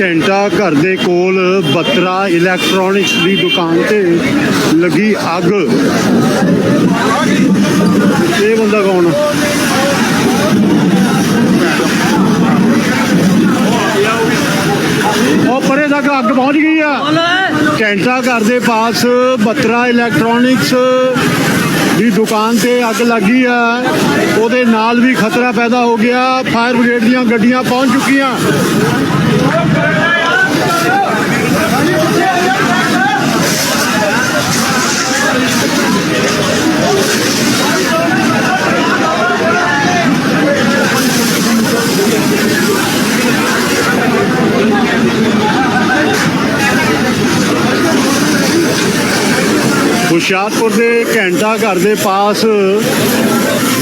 ਘੰਟਾ ਘਰ ਦੇ ਕੋਲ ਬੱਤਰਾ ਇਲੈਕਟ੍ਰੋਨਿਕਸ ਦੀ ਦੁਕਾਨ ਤੇ ਲੱਗੀ ਅੱਗ। ਇਹ ਬੰਦਾ ਕੌਣ ਉਹ ਪਰੇ ਤੱਕ ਅੱਗ ਪਹੁੰਚ ਗਈ ਆ। ਘੰਟਾ ਘਰ ਦੇ ਪਾਸ ਬਤਰਾ ਇਲੈਕਟ੍ਰੋਨਿਕਸ ਦੀ ਦੁਕਾਨ ਤੇ ਅੱਗ ਲੱਗੀ ਆ। ਉਹਦੇ ਨਾਲ ਵੀ ਖਤਰਾ ਪੈਦਾ ਹੋ ਗਿਆ। ਫਾਇਰ ਬ੍ਰਿਗੇਡ ਦੀਆਂ ਗੱਡੀਆਂ ਪਹੁੰਚ ਚੁੱਕੀਆਂ। ਹੁਸ਼ਿਆਰਪੁਰ ਦੇ ਘੰਟਾ ਘਰ ਦੇ ਪਾਸ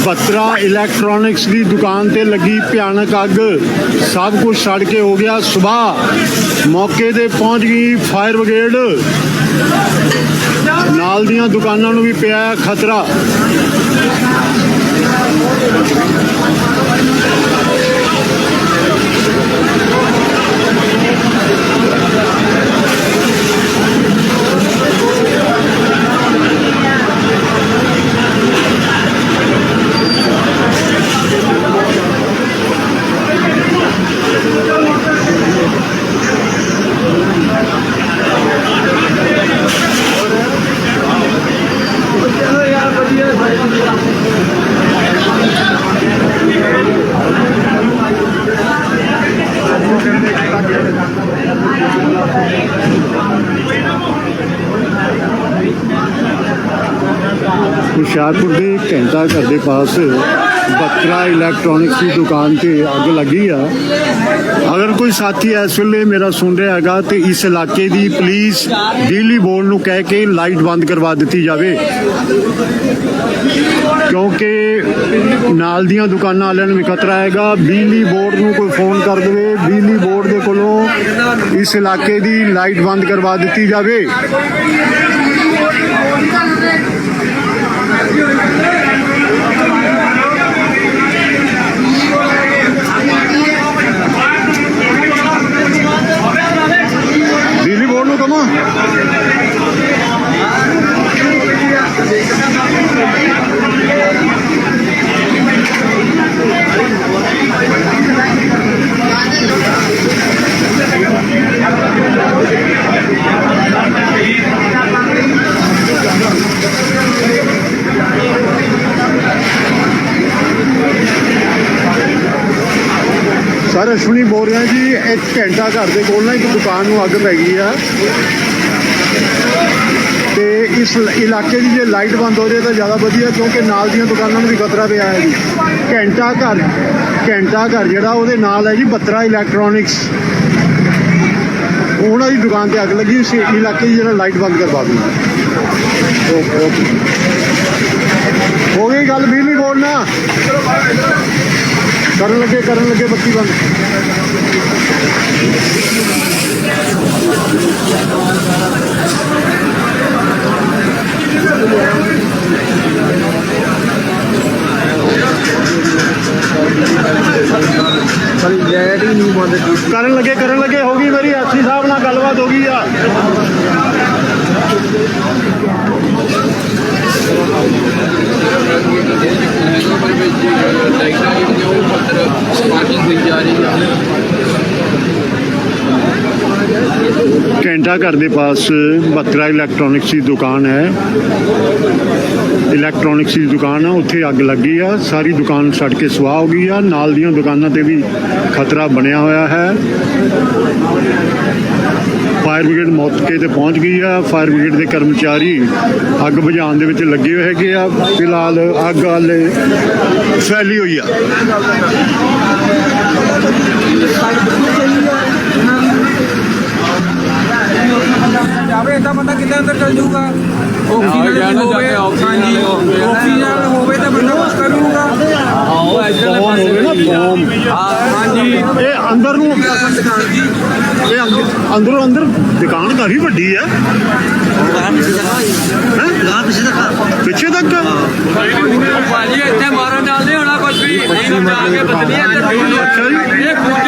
ਬੱਤਰਾ ਇਲੈਕਟ੍ਰੋਨਿਕਸ ਦੀ ਦੁਕਾਨ ਤੇ ਲੱਗੀ ਭਿਆਨਕ ਅੱਗ। ਸਭ ਕੁਝ ਸੜ ਕੇ ਹੋ ਗਿਆ। ਸਵੇਰ ਮੌਕੇ ਤੇ ਪਹੁੰਚ ਗਈ ਫਾਇਰ ਬ੍ਰਿਗੇਡ। ਨਾਲ ਦੀਆਂ ਦੁਕਾਨਾਂ ਨੂੰ ਵੀ ਪਿਆ ਖਤਰਾ। ਹੁਸ਼ਿਆਰਪੁਰ ਦੇ ਘੰਟਾ ਘਰ ਦੇ ਪਾਸ ਬੱਤਰਾ ਇਲੈਕਟ੍ਰੋਨਿਕਸ ਦੀ ਦੁਕਾਨ ਤੇ ਅੱਗ ਲੱਗੀ ਆ। ਅਗਰ ਕੋਈ ਸਾਥੀ ਇਸ ਵੇਲੇ ਮੇਰਾ ਸੁਣ ਰਿਹਾ ਹੈਗਾ ਤੇ ਇਸ ਇਲਾਕੇ ਦੀ ਪਲੀਜ਼ ਬਿਜਲੀ ਬੋਰਡ ਨੂੰ ਕਹਿ ਕੇ ਲਾਈਟ ਬੰਦ ਕਰਵਾ ਦਿੱਤੀ ਜਾਵੇ। ਕਿਉਂਕਿ ਨਾਲ ਦੀਆਂ ਦੁਕਾਨਾਂ ਵਾਲਿਆਂ ਨੂੰ ਵੀ ਖਤਰਾ ਹੈਗਾ। ਬਿਜਲੀ ਬੋਰਡ ਨੂੰ ਕੋਈ ਫੋਨ ਕਰ ਦੇਵੇ। ਬਿਜਲੀ ਬੋਰਡ ਦੇ ਕੋਲੋਂ ਇਸ ਇਲਾਕੇ ਦੀ ਲਾਈਟ ਬੰਦ ਕਰਵਾ ਦਿੱਤੀ ਜਾਵੇ ਬਿਜਲੀ ਸਰ ਅਸ਼ਵਨੀ ਬੋਲ ਰਿਹਾ ਜੀ, ਇੱਕ ਘੰਟਾ ਘਰ ਦੇ ਕੋਲ ਨਾ ਇੱਕ ਦੁਕਾਨ ਨੂੰ ਅੱਗ ਪੈ ਗਈ ਆ। ਤੇ ਇਸ ਇਲਾਕੇ ਦੀ ਜੇ ਲਾਈਟ ਬੰਦ ਹੋ ਜਾਏ ਤਾਂ ਜ਼ਿਆਦਾ ਵਧੀਆ, ਕਿਉਂਕਿ ਨਾਲ ਦੀਆਂ ਦੁਕਾਨਾਂ ਨੂੰ ਵੀ ਖਤਰਾ ਪਿਆ ਹੈ ਜੀ। ਘੰਟਾ ਘਰ ਘੰਟਾ ਘਰ ਜਿਹੜਾ, ਉਹਦੇ ਨਾਲ ਹੈ ਜੀ ਬੱਤਰਾ ਇਲੈਕਟ੍ਰੋਨਿਕਸ। ਉਹਨਾਂ ਦੀ ਦੁਕਾਨ ਤੇ ਅੱਗ ਲੱਗੀ ਇਸ ਇਲਾਕੇ ਦੀ ਜਿਹੜਾ ਲਾਈਟ ਬੰਦ ਕਰਵਾ ਦਿਓ ਹੋ ਗਈ ਗੱਲ ਬਿਜਲੀ ਬੋਰਡ ਨਾਲ ਕਰਨ ਲੱਗੇ ਕਰਨ ਲੱਗੇ ਬੱਤੀ ਬੰਦ। ਚੱਲ ਸਾਰੀ ਲੈਟ ਹੀ ਨਹੀਂ ਬੰਦ ਕਰਨ ਲੱਗੇ ਕਰਨ ਲੱਗੇ ਹੋ ਗਈ ਮੇਰੀ ਐਸੀ ਸਾਹਿਬ ਨਾਲ ਗੱਲਬਾਤ ਹੋ ਗਈ ਆ। ਲਾਈਟਾਂ ਜਿਹੜੀਆਂ ਉਹ ਪੱਤਰ ਸਪਾਰਕਿੰਗ ਹੋਈ ਜਾ ਰਹੀ ਆ ਘੰਟਾ ਘਰ ਦੇ ਪਾਸ ਬੱਤਰਾ ਇਲੈਕਟ੍ਰੋਨਿਕਸ ਦੀ ਦੁਕਾਨ ਹੈ। ਇਲੈਕਟ੍ਰੋਨਿਕਸ ਦੀ ਦੁਕਾਨ ਆ, ਉੱਥੇ ਅੱਗ ਲੱਗੀ ਆ, ਸਾਰੀ ਦੁਕਾਨ ਸੜ ਕੇ ਸੁਆਹ ਹੋ ਗਈ ਆ। ਨਾਲ ਦੀਆਂ ਦੁਕਾਨਾਂ ਤੇ ਵੀ ਖਤਰਾ ਬਣਿਆ ਹੋਇਆ ਹੈ। ਫਾਇਰ ਬ੍ਰਿਗੇਡ ਮੌਕੇ ਤੇ ਪਹੁੰਚ ਗਈ ਆ। ਫਾਇਰ ਬ੍ਰਿਗੇਡ ਦੇ ਕਰਮਚਾਰੀ ਅੱਗ ਬੁਝਾਉਣ ਦੇ ਵਿੱਚ ਲੱਗੇ ਹੋਏ ਹੈਗੇ ਆ। ਫਿਲਹਾਲ ਅੱਗ ਹਾਲੇ ਫੈਲੀ ਹੋਈ ਆ ਜਾਵੇ ਤਾਂ ਬੰਦਾ ਕਿੱਦਾਂ ਅੰਦਰ ਚੱਲ ਜਾਊਗਾ ਆਕਸੀਜਨ ਜਾਣਾ ਹੋਵੇ ਜਾ ਕੇ ਆਕਸੀਜਨ ਹਾਂਜੀ ਵਾਲੇ ਆਕਸੀਜਨ ਹੋਵੇ ਤਾਂ ਬੰਦਾ ਕੁਝ ਕਰੂਗਾ ਆਓ ਇੱਧਰਲੇ ਪਾਸੇ ਹੋਵੇ ਨਾ ਫੋਮ ਹਾਂਜੀ ਇਹ ਅੰਦਰ ਨੂੰ ਇਹ ਅੰਦ- ਅੰਦਰੋਂ ਅੰਦਰ ਦੁਕਾਨ ਕਾਫੀ ਵੱਡੀ ਹੈ ਹੈਂ? ਪਿੱਛੇ ਤੱਕ? ਭਾਜੀ ਇੱਥੇ ਮਾਰਨ ਨਹੀਂ ਹੋਣਾ ਕੁਝ ਵੀ। ਨਹੀਂ ਜਾ ਕੇ ਬਦਲੀ ਇੱਧਰ ਅੱਛਾ ਜੀ। ਇਹ ਖੁੱਜਾ